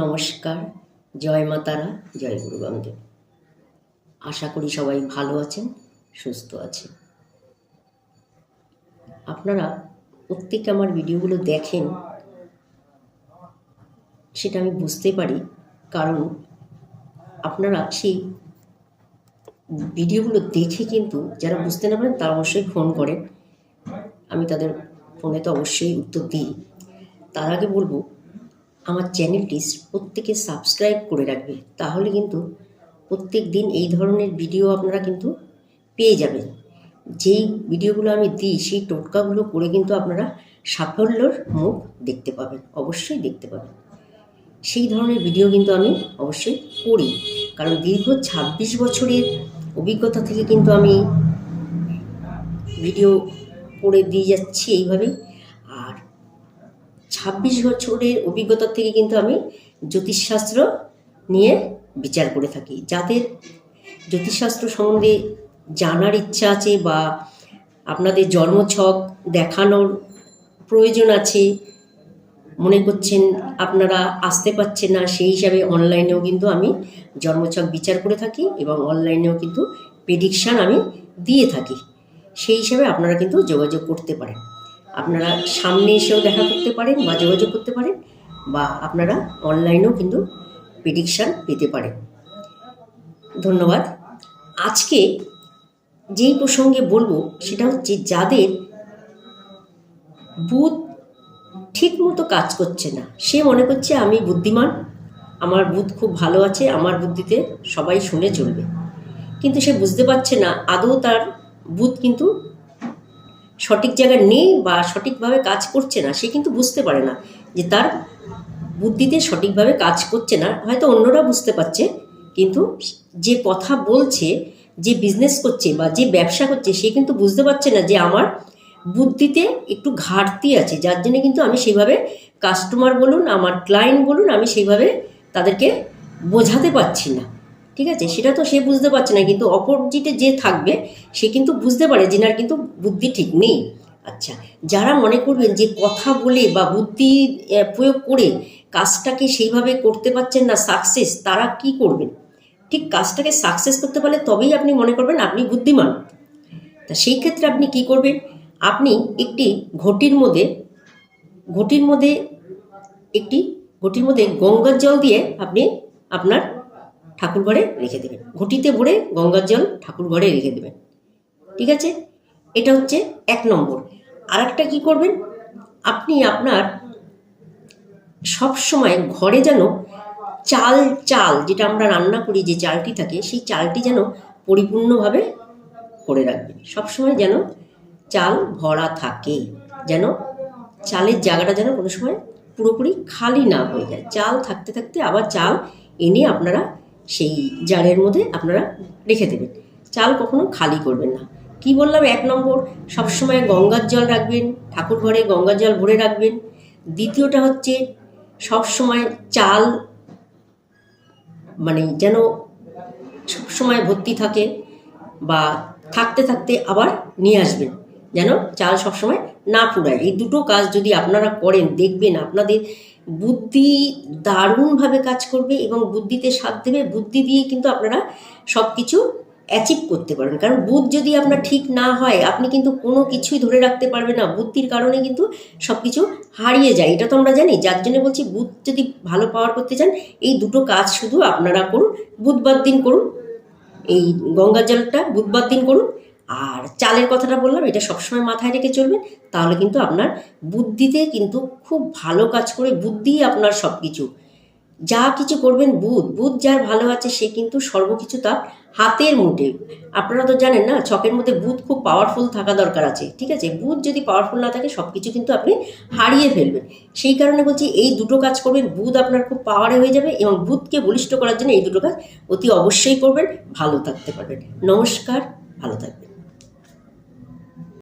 নমস্কার, জয় মা তারা, জয় গুরু বামদেব আশা করি সবাই ভালো আছেন, সুস্থ আছেন। আপনারা প্রত্যেকে আমার ভিডিওগুলো দেখেন, সেটা আমি বুঝতে পারি, কারণ আপনারা সেই ভিডিওগুলো দেখে কিন্তু যারা বুঝতে না পারেন, তারা অবশ্যই ফোন করেন। আমি তাদের ফোনে তো অবশ্যই উত্তর দিই। তার আগে বলব আমার চ্যানেলটি প্রত্যেকে সাবস্ক্রাইব করে রাখবে, তাহলে কিন্তু প্রত্যেক দিন এই ধরনের ভিডিও আপনারা কিন্তু পেয়ে যাবেন। যেই ভিডিওগুলো আমি দিই, সেই টোটকাগুলো করে কিন্তু আপনারা সাফল্যর মুখ দেখতে পাবেন, অবশ্যই দেখতে পাবেন। সেই ধরনের ভিডিও কিন্তু আমি অবশ্যই করি, কারণ দীর্ঘ ছাব্বিশ বছরের অভিজ্ঞতা থেকে কিন্তু আমি ভিডিও করে দিয়ে যাচ্ছি এইভাবেই। ছাব্বিশ বছরের অভিজ্ঞতা থেকে কিন্তু আমি জ্যোতিষশাস্ত্র নিয়ে বিচার করে থাকি। যাদের জ্যোতিষশাস্ত্র সম্বন্ধে জানার ইচ্ছা আছে বা আপনাদের জন্মছক দেখানোর প্রয়োজন আছে, মনে করছেন আপনারা আসতে পারছেন না, সেই হিসাবে অনলাইনেও কিন্তু আমি জন্মছক বিচার করে থাকি এবং অনলাইনেও কিন্তু প্রেডিকশান আমি দিয়ে থাকি। সেই হিসাবে আপনারা কিন্তু যোগাযোগ করতে পারেন। আপনারা সামনে এসেও দেখা করতে পারেন বা যোগাযোগ করতে পারেন, বা আপনারা অনলাইনেও কিন্তু প্রেডিকশান পেতে পারেন। ধন্যবাদ। আজকে যেই প্রসঙ্গে বলব, সেটা হচ্ছে যাদের বুধ ঠিক মতো কাজ করছে না, সে মনে করছে আমি বুদ্ধিমান, আমার বুধ খুব ভালো আছে, আমার বুদ্ধিতে সবাই শুনে চলবে। কিন্তু সে বুঝতে পারছে না, আদৌ তার বুধ কিন্তু সঠিক জায়গায় নেই বা সঠিকভাবে কাজ করছে না, সে কিন্তু বুঝতে পারে না যে তার বুদ্ধিতে সঠিকভাবে কাজ করছে না। হয়তো অন্যরা বুঝতে পারছে, কিন্তু যে কথা বলছে, যে বিজনেস করছে বা যে ব্যবসা করছে, সে কিন্তু বুঝতে পারছে না যে আমার বুদ্ধিতে একটু ঘাটতি আছে। যার জন্য কিন্তু আমি সেইভাবে কাস্টমার বলুন, আমার ক্লায়েন্ট বলুন, আমি সেইভাবে তাদেরকে বোঝাতে পারছি না। ঠিক আছে? সেটা তো সে বুঝতে পারছে না কিন্তু অপোজিটে যে থাকবে সে কিন্তু বুঝতে পারে যে নার কিন্তু বুদ্ধি ঠিক নেই। আচ্ছা যারা মনে করবেন যে কথা বলে বা বুদ্ধি প্রয়োগ করে কাজটাকে সেইভাবে করতে পারছেন না সাকসেস তারা কি করবেন? ঠিক কাজটাকে সাকসেস করতে পারলে তবেই আপনি মনে করবেন আপনি বুদ্ধিমান। তা সেই ক্ষেত্রে আপনি কি করবেন? আপনি একটি ঘটির মধ্যে ঘটির মধ্যে একটি ঘটির মধ্যে গঙ্গার জল দিয়ে আপনি আপনার ঠাকুর ঘরে রেখে দেবেন। ঘটিতে ভরে গঙ্গার জল ঠাকুর ঘরে রেখে দেবেন। ঠিক আছে? এটা হচ্ছে এক নম্বর। আর একটা কী করবেন? আপনি আপনার সব সময় ঘরে যেন চাল চাল যেটা আমরা রান্না করি, যে চালটি থাকে, সেই চালটি যেন পরিপূর্ণভাবে করে রাখবেন। সবসময় যেন চাল ভরা থাকে, যেন চালের জায়গাটা যেন কোনো সময় পুরোপুরি খালি না হয়ে যায়। চাল থাকতে থাকতে আবার চাল এনে আপনারা সেই জারের মধ্যে আপনারা রেখে দেবেন। চাল কখনো খালি করবেন না। কি বললাম? এক নম্বর, সবসময় গঙ্গার জল রাখবেন, ঠাকুর ঘরে গঙ্গার জল ভরে রাখবেন। দ্বিতীয়টা হচ্ছে, সবসময় চাল মানে যেন সবসময় ভর্তি থাকে বা থাকতে থাকতে আবার নিয়ে আসবেন। যেন চাল সবসময় না ফুরায়। এই দুটো কাজ যদি আপনারা করেন, দেখবেন আপনাদের বুদ্ধি দারুণভাবে কাজ করবে এবং বুদ্ধিতে সাথ দেবে। বুদ্ধি দিয়ে কিন্তু আপনারা সব কিছু অ্যাচিভ করতে পারবেন। কারণ বুধ যদি আপনার ঠিক না হয়, আপনি কিন্তু কোনো কিছুই ধরে রাখতে পারবেন না। বুদ্ধির কারণে কিন্তু সব কিছু হারিয়ে যায়। এটা তো আমরা জানি। যার জন্য বলছি, বুধ যদি ভালো পাওয়ার করতে চান, এই দুটো কাজ শুধু আপনারা করুন। বুধবার দিন করুন। এই গঙ্গার জলটা বুধবার দিন করুন। আর চালের কথাটা বললাম, এটা সবসময় মাথায় রেখে চলবেন তাহলে কিন্তু আপনার বুদ্ধিতে কিন্তু খুব ভালো কাজ করে বুদ্ধি আপনার সব কিছু যা কিছু করবেন বুধ বুধ যার ভালো আছে সে কিন্তু সর্বকিছু তার হাতের মুঠে। আপনারা তো জানেন না, ছকের মধ্যে বুধ খুব পাওয়ারফুল থাকা দরকার আছে, ঠিক আছে? বুধ যদি পাওয়ারফুল না থাকে সব কিছু কিন্তু আপনি হারিয়ে ফেলবেন। সেই কারণে বলছি, এই দুটো কাজ করবেন, বুধ আপনার খুব পাওয়ারে হয়ে যাবে এবং বুধকে বলিষ্ঠ করার জন্য এই দুটো কাজ অতি অবশ্যই করবেন, ভালো থাকতে পারবেন। নমস্কার, ভালো থাকবেন।